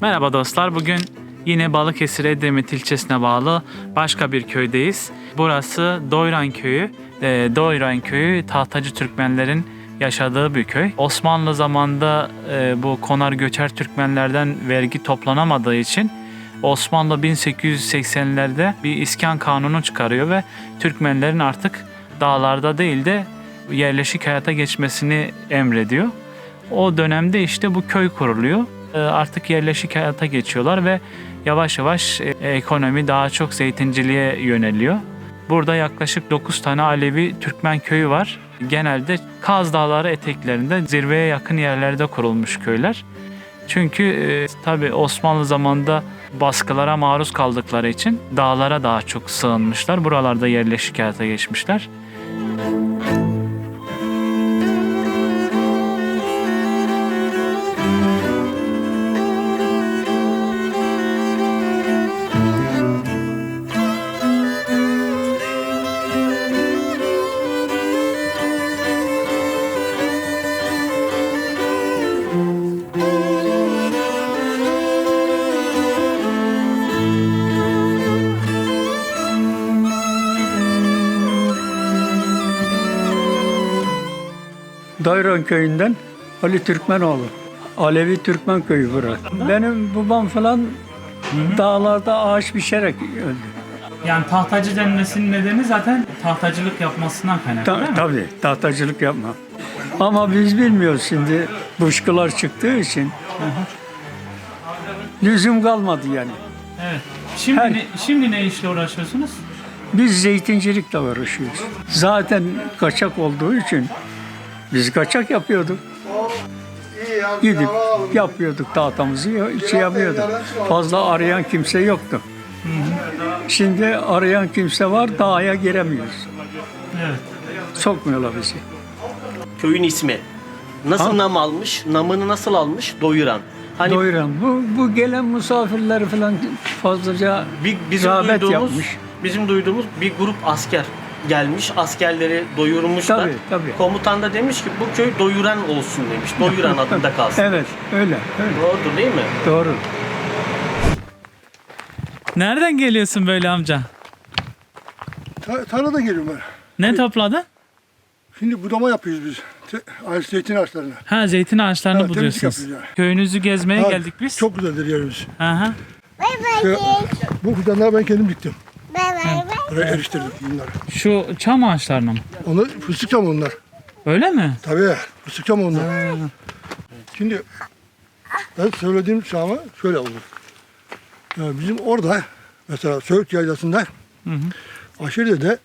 Merhaba dostlar. Bugün yine Balıkesir Edremit ilçesine bağlı başka bir köydeyiz. Burası Doyran Köyü. Ee, Doyran Köyü Tahtacı Türkmenlerin yaşadığı bir köy. Osmanlı zamanında e, bu konar göçer Türkmenlerden vergi toplanamadığı için Osmanlı 1880'lerde bir iskan kanunu çıkarıyor ve Türkmenlerin artık dağlarda değil de yerleşik hayata geçmesini emrediyor. O dönemde işte bu köy kuruluyor. Ee, Artık yerleşik hayata geçiyorlar ve yavaş yavaş e, ekonomi daha çok zeytinciliğe yöneliyor. Burada yaklaşık 9 tane Alevi Türkmen köyü var. Genelde Kaz Dağları eteklerinde zirveye yakın yerlerde kurulmuş köyler. Çünkü e, tabi Osmanlı zamanında baskılara maruz kaldıkları için dağlara daha çok sığınmışlar. Buralarda yerleşik hayata geçmişler. Dayran köyünden Ali Türkmenoğlu. Alevi Türkmen köyü burası. Benim babam falan dağlarda ağaç biçerek öldü. Yani tahtacı denmesinin nedeni zaten tahtacılık yapmasından kaynaklı Ta- tabii tahtacılık yapma. Ama biz bilmiyoruz şimdi buşkular çıktığı için. Lüzum kalmadı yani. Evet. Şimdi Her- ne, şimdi ne işle uğraşıyorsunuz? Biz zeytincilikle uğraşıyoruz. Zaten kaçak olduğu için biz kaçak yapıyorduk. Gidip yapıyorduk tahtamızı, şey yapıyorduk. Fazla arayan kimse yoktu. Şimdi arayan kimse var, dağa giremiyoruz. Evet. Sokmuyorlar bizi. Köyün ismi. Nasıl Ha? nam almış? Namını nasıl almış? Doyuran. Hani Doyuran. Bu, bu gelen misafirler falan fazlaca bir, bizim rağbet duyduğumuz, yapmış. bizim duyduğumuz bir grup asker gelmiş. Askerleri doyurmuşlar. Tabii, tabii. Komutan da demiş ki bu köy doyuran olsun demiş. Doyuran adında kalsın. Evet, öyle, öyle. Doğrudur değil mi? Doğru. Nereden geliyorsun böyle amca? Ta- tarlada geliyorum ben. Ne topladın? Şimdi budama yapıyoruz biz. Te- zeytin ağaçlarına. Ha zeytin ağaçlarını Ha, buluyorsunuz. yapıyoruz Köyünüzü gezmeye Ha, geldik biz. Çok güzeldir yerimiz. Hı hı. Şey, bu fidanları ben kendim diktim. Buraya eriştirdim bunları. Şu çam ağaçlarını mı? Onlar fıstık çamı onlar. Öyle mi? Tabii fıstık çamı onlar. Şimdi ben söylediğim çama şöyle olur. Ya bizim orada mesela Söğüt Yaylası'nda Hı hı. aşırı de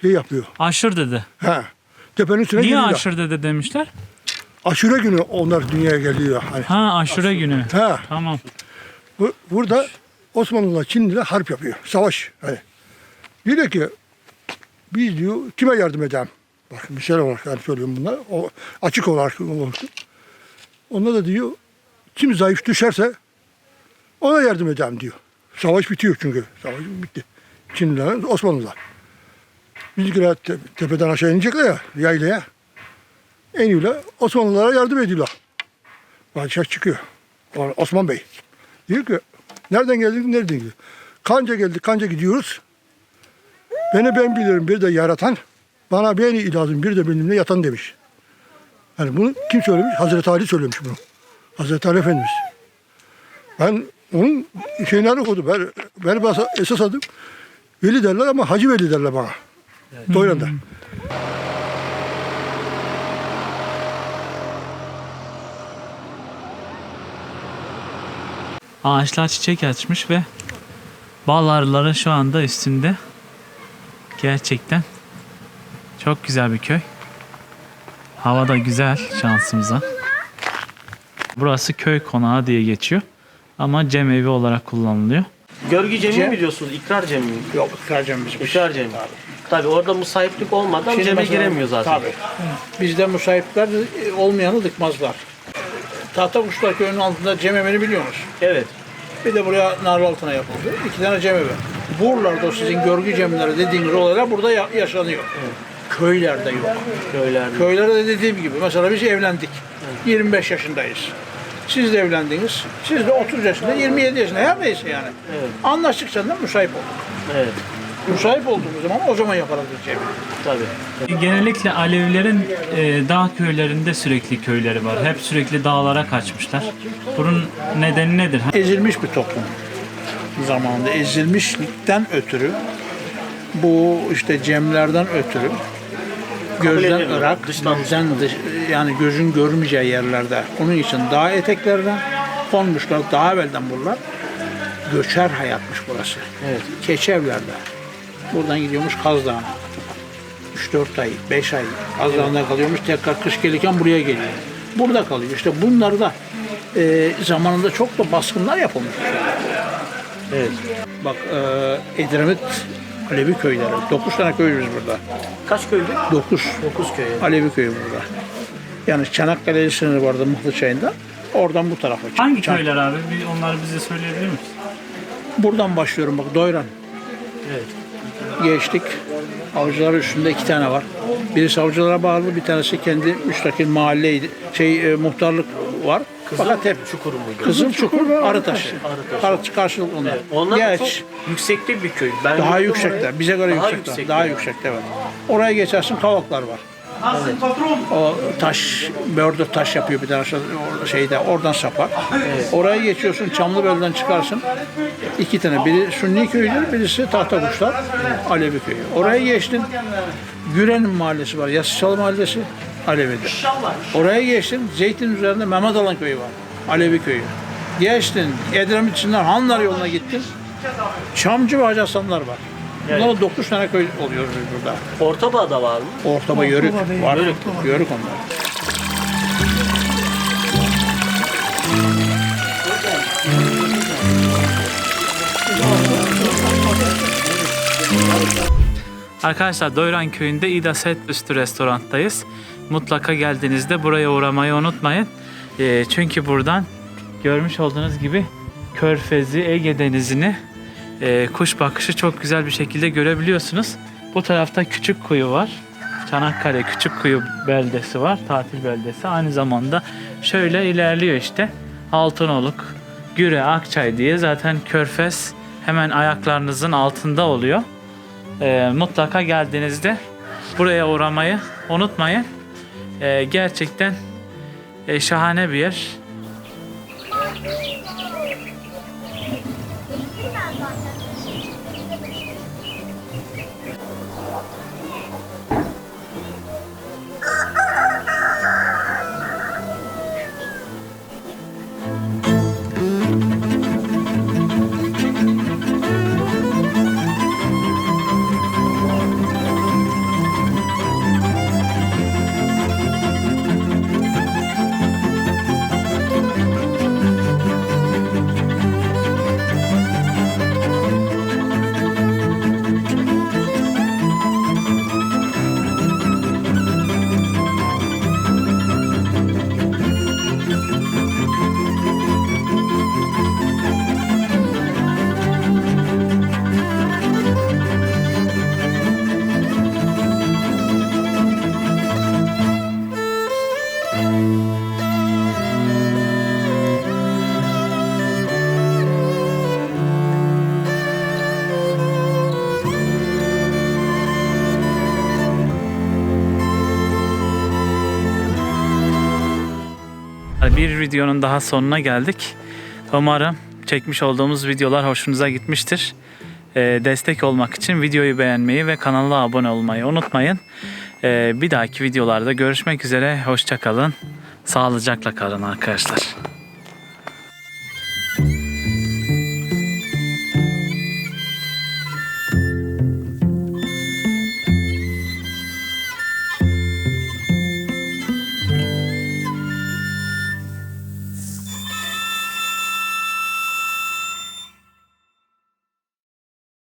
şey yapıyor. Aşır dedi. Ha. Tepenin üstüne Niye geliyorlar. aşır dedi demişler? Aşure günü onlar dünyaya geliyor. Hani. Ha aşure günü. Ha. Tamam. Bu, burada Osmanlılar Çinliler harp yapıyor. Savaş. Hani. Diyor ki biz diyor kime yardım edelim? Bak bir şey olarak yani söylüyorum bunlar. O, açık olarak olsun. Onlar da diyor kim zayıf düşerse ona yardım edelim diyor. Savaş bitiyor çünkü. Savaş bitti. Çinliler, Osmanlılar. Bizimkiler te- tepeden aşağı inecekler ya yaylaya. Eniyorlar. Osmanlılara yardım ediyorlar. Padişah çıkıyor. Osman Bey. Diyor ki nereden geldik nereden gidiyor? Kanca geldik kanca gidiyoruz. Beni ben bilirim bir de yaratan. Bana beni lazım bir de benimle yatan demiş. Yani bunu kim söylemiş? Hazreti Ali söylemiş bunu. Hazreti Ali Efendimiz. Ben onun şeylerini okudum. Ben, ben esas adım Veli derler ama Hacı Veli derler bana. Doyran'da. Ağaçlar çiçek açmış ve bal arıları şu anda üstünde. Gerçekten çok güzel bir köy. Hava da güzel şansımıza. Burası köy konağı diye geçiyor. Ama cemevi olarak kullanılıyor. Görgü cemi mi diyorsunuz? İkrar cemi mi? Yok karcamız bir İkrar cemi. Tabii orada musahiplik olmadan Şimdi ceme mesela- giremiyor zaten. Tabii. Bizde musahipler e, olmayanı dıkmazlar. Tahta Kuşlar Köyü'nün altında cemevini biliyorsunuz. Evet. Bir de buraya nar altına yapıldı. İki tane cemevi. Buralarda o sizin görgü cemleri dediğiniz olaylar burada ya- yaşanıyor. köylerde yok. Köylerde. Köylerde dediğim gibi mesela biz evlendik. 25 yaşındayız. Siz de evlendiniz. Siz de 30 yaşında, 27 yaşında her neyse yani. Evet. Anlaştık senden müsait olduk. Evet. Müsait olduğumuz zaman o zaman yaparız diyeceğim. Tabii. Genellikle Alevilerin e, dağ köylerinde sürekli köyleri var. Hep sürekli dağlara kaçmışlar. Bunun nedeni nedir? Ezilmiş bir toplum. Zamanında ezilmişlikten ötürü bu işte cemlerden ötürü gözden ırak, dışlanmış. gözden dış, yani gözün görmeyeceği yerlerde. Onun için dağ eteklerine konmuşlar. Daha evvelden buralar göçer hayatmış burası. Evet. Keçi evlerde. Buradan gidiyormuş Kaz Dağı'na. 3-4 ay, 5 ay Kaz Dağı'nda kalıyormuş. Tekrar kış gelirken buraya geliyor. Burada kalıyor. İşte bunlar da e, zamanında çok da baskınlar yapılmış. Evet. Bak e, Edremit Alevi köyleri. 9 tane köyümüz burada. Kaç köydü? 9 9 köy. Alevi köyü burada. Yani Çanakkale sınırı vardı Mıhlı Çayı'nda. Oradan bu tarafa. Hangi Çan- köyler abi? Bir onları bize söyleyebilir misin? Buradan başlıyorum bak Doyran. Evet. Geçtik. Avcılar üstünde iki tane var. Birisi avcılara bağlı, bir tanesi kendi müstakil mahalleydi. Şey e, muhtarlık var. Fakat hep Çukur muydu? Kızıl Çukur, Arıtaşı. Arıtaşı. Arıtaşı karşılık onlar. Evet. Onlar Geç. çok yüksekte bir köy. Ben Daha yüksekte. oraya. Bize göre Daha yüksekte. yüksekte. Daha yüksekte evet. Oraya geçersin kavaklar var. O taş, bördür taş yapıyor bir tane şey- şeyde, oradan sapar. Oraya geçiyorsun, Çamlıbel'den çıkarsın. İki tane, biri Sünni köyüdür, birisi Tahtakuşlar, Alevi köyü. Oraya geçtin, Güren'in mahallesi var, Yassıçalı mahallesi, Alevidir. Oraya geçtin, Zeytin üzerinde Mehmet Alan köyü var, Alevi köyü. Geçtin, Edremit içinden Hanlar yoluna gittin, Çamcı ve Hacı Hasanlar var. Bunlar 9 tane köy oluyor burada. Ortabağ'da var mı? Ortaba yörük var. Yörük. Yörük onlar. Arkadaşlar Doyran Köyü'nde İda Set Üstü restoranttayız. Mutlaka geldiğinizde buraya uğramayı unutmayın. Ee, çünkü buradan görmüş olduğunuz gibi Körfezi, Ege Denizi'ni e, kuş bakışı çok güzel bir şekilde görebiliyorsunuz. Bu tarafta Küçük Kuyu var. Çanakkale Küçük Kuyu beldesi var, tatil beldesi. Aynı zamanda şöyle ilerliyor işte. Altınoluk, Güre, Akçay diye zaten Körfez hemen ayaklarınızın altında oluyor. Ee, mutlaka geldiğinizde buraya uğramayı unutmayın. Ee, gerçekten e, şahane bir yer. Bir videonun daha sonuna geldik. Umarım çekmiş olduğumuz videolar hoşunuza gitmiştir. Ee, destek olmak için videoyu beğenmeyi ve kanala abone olmayı unutmayın. Ee, bir dahaki videolarda görüşmek üzere. Hoşçakalın. Sağlıcakla kalın arkadaşlar.